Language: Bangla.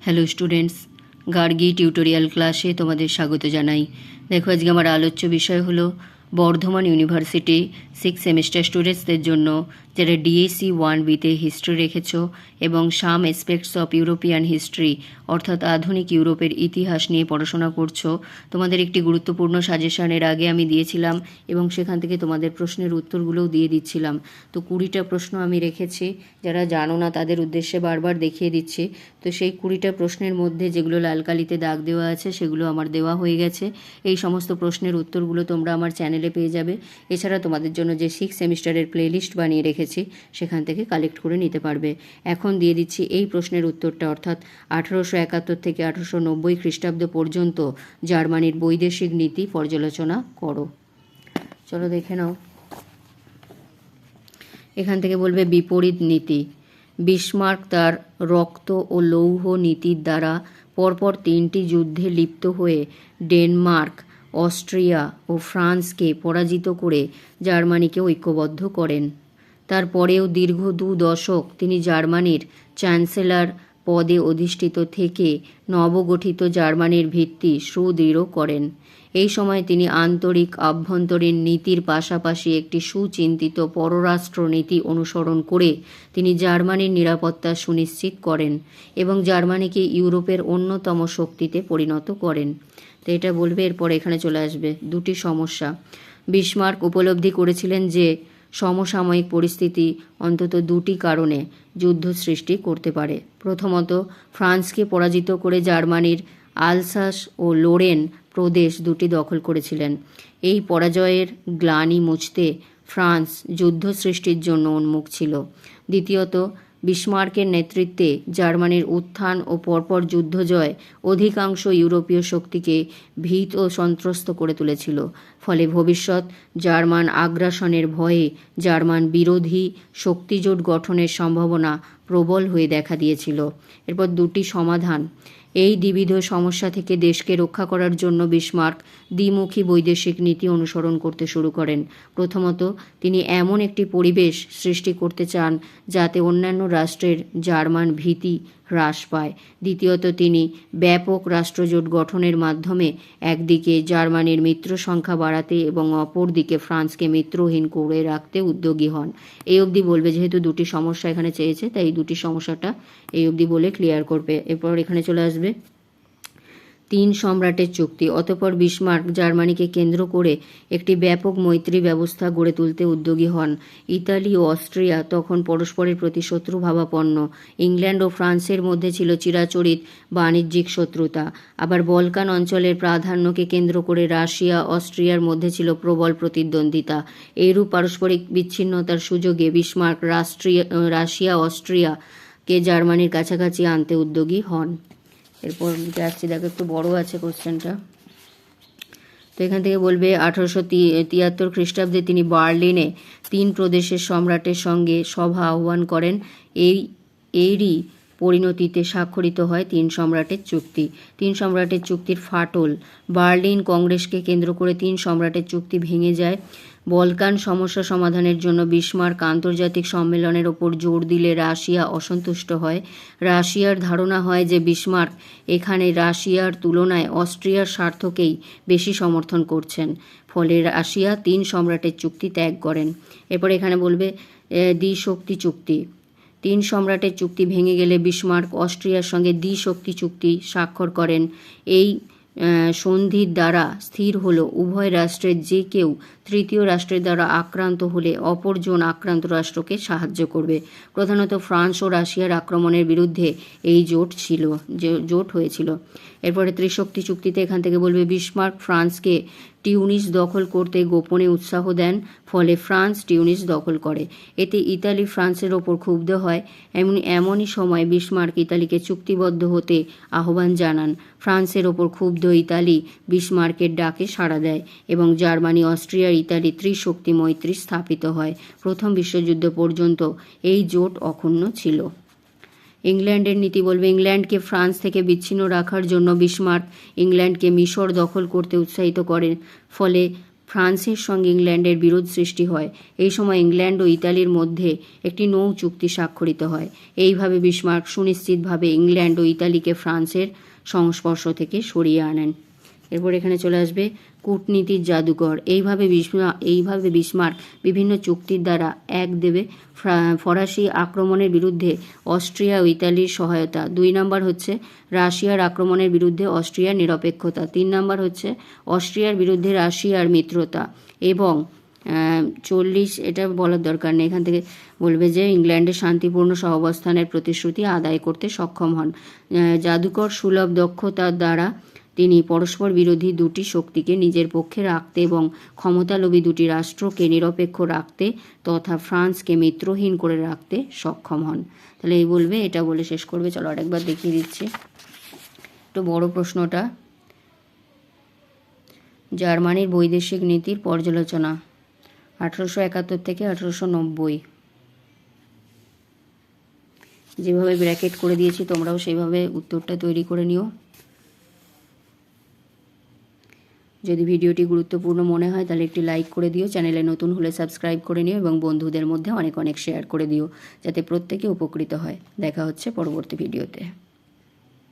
হ্যালো স্টুডেন্টস গার্গি টিউটোরিয়াল ক্লাসে তোমাদের স্বাগত জানাই। দেখো, আজকে আমার আলোচ্য বিষয় হলো বর্ধমান ইউনিভার্সিটি সিক্স সেমিস্টার স্টুডেন্টসদের জন্য যারা ডিএসি ওয়ান বিতে হিস্ট্রি রেখেছ এবং some aspects of European history অর্থাৎ আধুনিক ইউরোপের ইতিহাস নিয়ে পড়াশোনা করছ। তোমাদের একটি গুরুত্বপূর্ণ সাজেশনের আগে আমি দিয়েছিলাম এবং সেখান থেকে তোমাদের প্রশ্নের উত্তরগুলোও দিয়ে দিচ্ছিলাম। তো কুড়িটা প্রশ্ন আমি রেখেছি, যারা জানো না তাদের উদ্দেশ্যে বারবার দেখিয়ে দিচ্ছি। তো সেই কুড়িটা প্রশ্নের মধ্যে যেগুলো লাল কালিতে দাগ দেওয়া আছে সেগুলো আমার দেওয়া হয়ে গেছে। এই সমস্ত প্রশ্নের উত্তরগুলো তোমরা আমার চ্যানেলে পেয়ে যাবে। এছাড়া তোমাদের জন্য যে সিক্স সেমিস্টারের প্লেলিস্ট বানিয়ে রেখেছি সেখান থেকে কালেক্ট করে নিতে পারবে। এখন দিয়ে দিচ্ছি এই প্রশ্নের উত্তরটা, অর্থাৎ আঠারোশো একাত্তর থেকে আঠারোশো নব্বই খ্রিস্টাব্দ পর্যন্ত জার্মানির বৈদেশিক নীতি পর্যালোচনা করো। চলো দেখে নাও। এখান থেকে বলবে বিপরীত নীতি। বিসমার্ক তার রক্ত ও লৌহ নীতির দ্বারা পরপর তিনটি যুদ্ধে লিপ্ত হয়ে ডেনমার্ক, অস্ট্রিয়া ও ফ্রান্সকে পরাজিত করে জার্মানিকে ঐক্যবদ্ধ করেন। তারপরেও দীর্ঘ দু দশক তিনি জার্মানির চ্যান্সেলর পদে অধিষ্ঠিত থেকে নবগঠিত জার্মানির ভিত্তি সুদৃঢ় করেন। এই সময় তিনি আন্তরিক আভ্যন্তরীণ নীতির পাশাপাশি একটি সুচিন্তিত পররাষ্ট্র নীতি অনুসরণ করে তিনি জার্মানির নিরাপত্তা সুনিশ্চিত করেন এবং জার্মানিকে ইউরোপের অন্যতম শক্তিতে পরিণত করেন। তো এটা বলবে, এরপর এখানে চলে আসবে। দুটি সমস্যা। বিসমার্ক উপলব্ধি করেছিলেন যে সমসাময়িক পরিস্থিতি অন্তত দুটি কারণে যুদ্ধ সৃষ্টি করতে পারে। প্রথমত, ফ্রান্সকে পরাজিত করে জার্মানির আলসাস ও লোরেন প্রদেশ দুটি দখল করেছিলেন। এই পরাজয়ের গ্লানি মুছতে ফ্রান্স যুদ্ধ সৃষ্টির জন্য উন্মুখ ছিল। দ্বিতীয়ত বিসমার্কের নেতৃত্বে জার্মানির উত্থান ও পরপর যুদ্ধজয় অধিকাংশ ইউরোপীয় শক্তিকে ভীত ও সন্ত্রস্ত করে তুলেছিল। ফলে ভবিষ্যৎ জার্মান আগ্রাসনের ভয়ে জার্মান বিরোধী শক্তিজোট গঠনের সম্ভাবনা প্রবল হয়ে দেখা দিয়েছিল। এরপর দুটি সমাধান। এই দ্বিবিধ সমস্যা থেকে দেশকে রক্ষা করার জন্য বিসমার্ক দ্বিমুখী বৈদেশিক নীতি অনুসরণ করতে শুরু করেন। প্রথমত, তিনি এমন একটি পরিবেশ সৃষ্টি করতে চান যাতে অন্যান্য রাষ্ট্রের জার্মান ভীতি হ্রাস পায়। দ্বিতীয়ত, তিনি ব্যাপক রাষ্ট্রজোট গঠনের মাধ্যমে একদিকে জার্মানির মিত্র সংখ্যা বাড়াতে এবং অপরদিকে ফ্রান্সকে মিত্রহীন করে রাখতে উদ্যোগী হন। এই অবধি বলবে, যেহেতু দুটি সমস্যা এখানে চেয়েছে, তাই দুটি সমস্যাটা এই অবধি বলে ক্লিয়ার করবে। এরপর এখানে চলে আসবে। তিন সম্রাটের চুক্তি। অতপর বিসমার্ক জার্মানিকে কেন্দ্র করে একটি ব্যাপক মৈত্রী ব্যবস্থা গড়ে তুলতে উদ্যোগী হন। ইতালি ও অস্ট্রিয়া তখন পরস্পরের প্রতি শত্রুভাবাপন্ন ইংল্যান্ড ও ফ্রান্সের মধ্যে ছিল চিরাচরিত বাণিজ্যিক শত্রুতা। আবার বলকান অঞ্চলের প্রাধান্যকে কেন্দ্র করে রাশিয়া, অস্ট্রিয়ার মধ্যে ছিল প্রবল প্রতিদ্বন্দ্বিতা। এইরূপ পারস্পরিক বিচ্ছিন্নতার সুযোগে বিসমার্ক রাষ্ট্রীয়, রাশিয়া, অস্ট্রিয়াকে জার্মানির কাছাকাছি আনতে উদ্যোগী হন। এরপর যাচ্ছি, দেখো একটু বড় আছে কোশ্চেনটা তো এখান থেকে বলবে, আঠারোশো তিয়াত্তর খ্রিস্টাব্দে তিনি বার্লিনে তিন প্রদেশের সম্রাটের সঙ্গে সভা আহ্বান করেন। এই এরই পরিণতিতে স্বাক্ষরিত হয় তিন সম্রাটের চুক্তি। তিন সম্রাটের চুক্তির ফাটল। বার্লিন কংগ্রেসকে কেন্দ্র করে তিন সম্রাটের চুক্তি ভেঙে যায়। বলকান সমস্যা সমাধানের জন্য বিসমার্ক আন্তর্জাতিক সম্মেলনের ওপর জোর দিলে রাশিয়া অসন্তুষ্ট হয়। রাশিয়ার ধারণা হয় যে বিস্মার্ক এখানে রাশিয়ার তুলনায় অস্ট্রিয়ার স্বার্থকেই বেশি সমর্থন করছেন। ফলে রাশিয়া তিন সম্রাটের চুক্তি ত্যাগ করেন। এরপর এখানে বলবে দ্বিশক্তি চুক্তি। তিন সম্রাটের চুক্তি ভেঙে গেলে বিসমার্ক অস্ট্রিয়ার সঙ্গে দ্বিশক্তি চুক্তি স্বাক্ষর করেন। এই সন্ধির দ্বারা স্থির হল উভয় রাষ্ট্রের যে কেউ তৃতীয় রাষ্ট্রের দ্বারা আক্রান্ত হলে অপরজন আক্রান্ত রাষ্ট্রকে সাহায্য করবে। প্রধানত ফ্রান্স ও রাশিয়ার আক্রমণের বিরুদ্ধে এই জোট ছিল জোট হয়েছিল। এরপরে ত্রিশক্তি চুক্তিতে এখান থেকে বলবে বিসমার্ক ফ্রান্সকে টিউনিস দখল করতে গোপনে উৎসাহ দেন, ফলে ফ্রান্স টিউনিস দখল করে। এতে ইতালি ফ্রান্সের ওপর ক্ষুব্ধ হয়। এমন, এমনই সময় বিসমার্ক ইতালিকে চুক্তিবদ্ধ হতে আহ্বান জানান। ফ্রান্সের ওপর ক্ষুব্ধ ইতালি বিসমার্কের ডাকে সাড়া দেয় এবং জার্মানি অস্ট্রিয়ার ইতালি ত্রিশক্তি মৈত্রী স্থাপিত হয়। প্রথম বিশ্বযুদ্ধ পর্যন্ত এই জোট অক্ষুণ্ণ ছিল। ইংল্যান্ডের নীতি বলবে, ইংল্যান্ডকে ফ্রান্স থেকে বিচ্ছিন্ন রাখার জন্য বিসমার্ক ইংল্যান্ডকে মিশর দখল করতে উৎসাহিত করেন। ফলে ফ্রান্সের সঙ্গে ইংল্যান্ডের বিরোধ সৃষ্টি হয়। এই সময় ইংল্যান্ড ও ইতালির মধ্যে একটি নৌ চুক্তি স্বাক্ষরিত হয়। এইভাবে বিসমার্ক সুনিশ্চিতভাবে ইংল্যান্ড ও ইতালিকে ফ্রান্সের সংস্পর্শ থেকে সরিয়ে আনেন। এরপর এখানে চলে আসবে কূটনীতির জাদুকর। এইভাবে বিসমা এইভাবে বিসমার্ক বিভিন্ন চুক্তির দ্বারা এক দেবে ফ্রা- ফরাসি আক্রমণের বিরুদ্ধে অস্ট্রিয়া ও ইতালির সহায়তা। দুই নম্বর হচ্ছে রাশিয়ার আক্রমণের বিরুদ্ধে অস্ট্রিয়ার নিরপেক্ষতা। তিন নম্বর হচ্ছে অস্ট্রিয়ার বিরুদ্ধে রাশিয়ার মিত্রতা এবং চল্লিশ, এটা বলার দরকার নেই। এখান থেকে বলবে যে ইংল্যান্ডের শান্তিপূর্ণ সহাবস্থানের প্রতিশ্রুতি আদায় করতে সক্ষম হন। জাদুকর সুলভ দক্ষতার দ্বারা তিনি পরস্পর বিরোধী দুটি শক্তিকে নিজের পক্ষে রাখতে এবং ক্ষমতালোভী দুটি রাষ্ট্রকে নিরপেক্ষ রাখতে তথা ফ্রান্সকে মিত্রহীন করে রাখতে সক্ষম হন। তাহলে এই বলবে, এটা বলে শেষ করবে। চলো আরেকবার দেখিয়ে দিচ্ছি। একটু বড় প্রশ্নটা। জার্মানির বৈদেশিক নীতির পর্যালোচনা, আঠারোশো একাত্তর থেকে আঠারোশো নব্বই। যেভাবে ব্র্যাকেট করে দিয়েছি, তোমরাও সেইভাবে উত্তরটা তৈরি করে নিও। যদি ভিডিওটি গুরুত্বপূর্ণ মনে হয়, তাহলে একটি লাইক করে দিও। চ্যানেলে নতুন হলে সাবস্ক্রাইব করে নিও এবং বন্ধুদের মধ্যে অনেক অনেক শেয়ার করে দিও, যাতে প্রত্যেকে উপকৃত হয়। দেখা হচ্ছে পরবর্তী ভিডিওতে।